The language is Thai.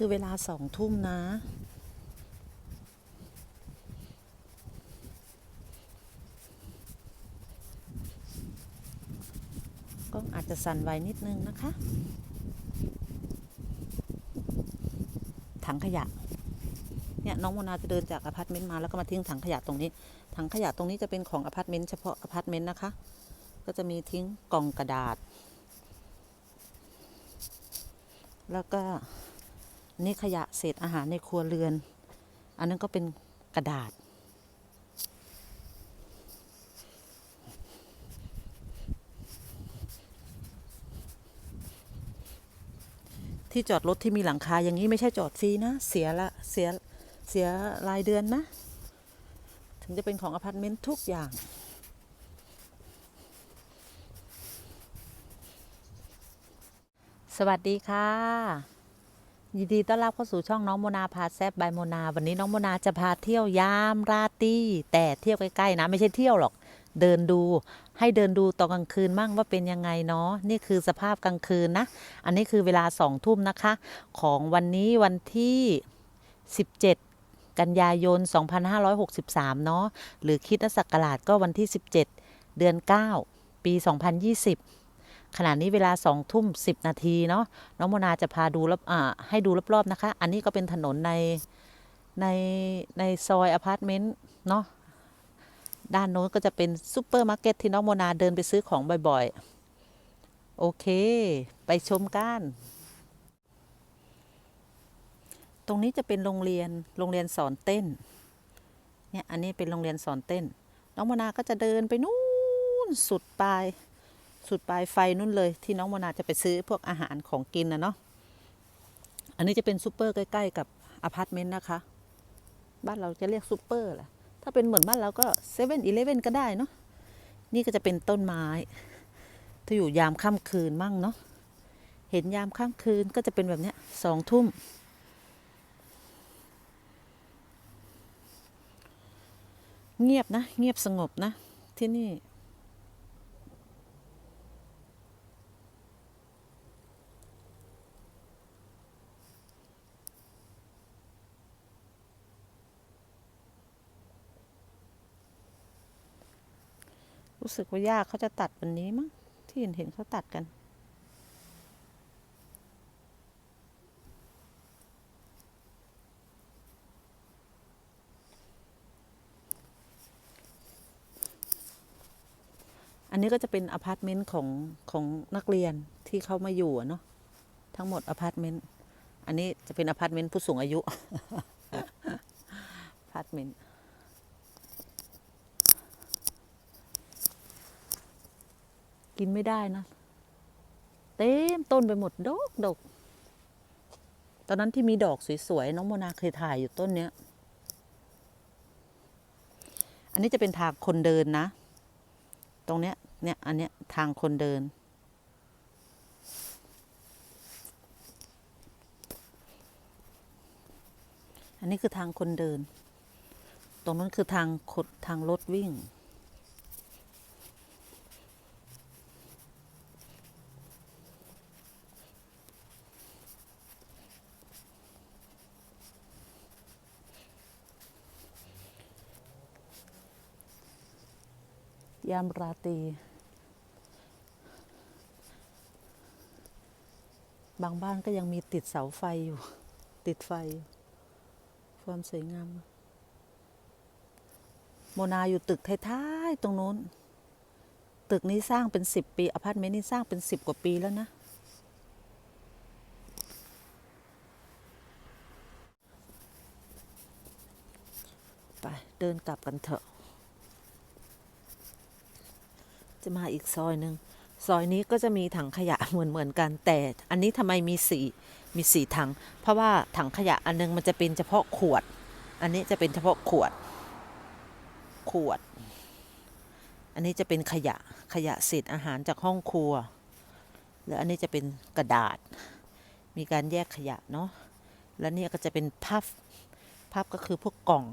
คือเวลาสองทุ่มนะ กล้องอาจจะสั่นไหวนิดนึงนะคะ ถังขยะ เนี่ยน้องโมนาจะเดินจากอพาร์ตเมนต์มาแล้วก็มาทิ้งถังขยะตรงนี้ ถังขยะตรงนี้จะเป็นของอพาร์ตเมนต์เฉพาะอพาร์ตเมนต์นะคะ ก็จะมีทิ้งกล่องกระดาษ แล้วก็ นี่ขยะเศษอาหารในครัวเรือน อันนั้นก็เป็นกระดาษ ที่จอดรถที่มีหลังคาอย่างนี้ไม่ใช่จอดฟรีนะ เสียละเสียเสียรายเดือนนะ ถึงจะเป็นของอพาร์ตเมนต์ทุกอย่างสวัสดีค่ะ ยินดีต้อนรับเข้าสู่ช่องน้องโมนาพาแซบบายโมนา วันนี้น้องโมนาจะพาเที่ยวยามราตรีแต่เที่ยวใกล้ๆนะ ไม่ใช่เที่ยวหรอก เดินดูให้เดินดูตอนกลางคืนมั่งว่าเป็นยังไงเนาะนี่คือสภาพกลางคืนนะ อันนี้คือเวลาสองทุ่มนะคะ ของวันนี้วันที่ 17 กันยายน 2563 เนาะหรือคิดศักราชก็วันที่ 17 เดือน 9 ปี 2020 ขณะนี้เวลา2ทุ่ม10นาทีเนาะน้องโมนาจะพาดูรอบอ่าให้ดูรอบๆนะคะ อันนี้ก็เป็นถนนในในในซอยอพาร์ตเมนต์เนาะด้านโน้นก็จะเป็นซูเปอร์มาร์เก็ตที่น้องโมนาเดินไปซื้อของบ่อยๆ โอเค ไปชมกันตรงนี้จะเป็นโรงเรียนโรงเรียนสอนเต้นเนี่ยอันนี้เป็นโรงเรียนสอนเต้น น้องโมนาก็จะเดินไปนู่นสุดปลาย สุดปลายไฟนู่นเลย ที่น้องโมนาจะไปซื้อพวกอาหารของกินนะเนาะอันนี้จะเป็นซูเปอร์ใกล้ ๆ กับอพาร์ตเมนต์นะคะ บ้านเราจะเรียกซูเปอร์แหละถ้าเป็นเหมือนบ้านเราก็เซเว่นอีเลฟเว่นก็ได้เนาะนี่ก็จะเป็นต้นไม้ที่อยู่ยามค่ำคืนมั่งเนาะเห็นยามค่ำคืนก็จะเป็นแบบเนี้ยสองทุ่มเงียบนะ เงียบสงบนะ ที่นี่ รู้สึกว่าย่าเขาจะตัดวันนี้มั้งที่เห็นเห็นเขาตัดกัน อันนี้ก็จะเป็นอพาร์ตเมนต์ของของนักเรียนที่เขามาอยู่เนาะทั้งหมดอพาร์ตเมนต์ อันนี้จะเป็นอพาร์ตเมนต์ผู้สูงอายุอพาร์ตเมนต์ กินไม่ได้นะ เต็มต้นไปหมดดอกดอกตอนนั้นที่มีดอกสวยๆ น้องโมนาเคยถ่ายอยู่ต้นเนี้ย อันนี้จะเป็นทางคนเดินนะ ตรงเนี้ย เนี่ย อันเนี้ยทางคนเดิน อันนี้คือทางคนเดิน ตรงนั้นคือทางคนทางรถวิ่ง ยามราตรีบางบ้านก็ยังมีติดเสาไฟอยู่ ติดไฟ ความสวยงาม โมนาอยู่ตึกท้ายๆตรงโน้น ตึกนี้สร้างเป็นสิบปีอพาร์ตเมนต์นี้สร้างเป็นสิบกว่าปีแล้วนะ ไป เดินกลับกันเถอะ จะมาอีกซอยหนึ่งซอยนี้ก็จะมีถังขยะเหมือนเหมือนกัน แต่อันนี้ทำไมมีสีมีสีถัง เพราะว่าถังขยะอันนึงมันจะเป็นเฉพาะขวด อันนี้จะเป็นเฉพาะขวด ขวด อันนี้จะเป็นขยะขยะเศษอาหารจากห้องครัวแล้วอันนี้จะเป็นกระดาษ มีการแยกขยะเนาะแล้วนี่ก็จะเป็นพับพับก็คือพวกกล่อง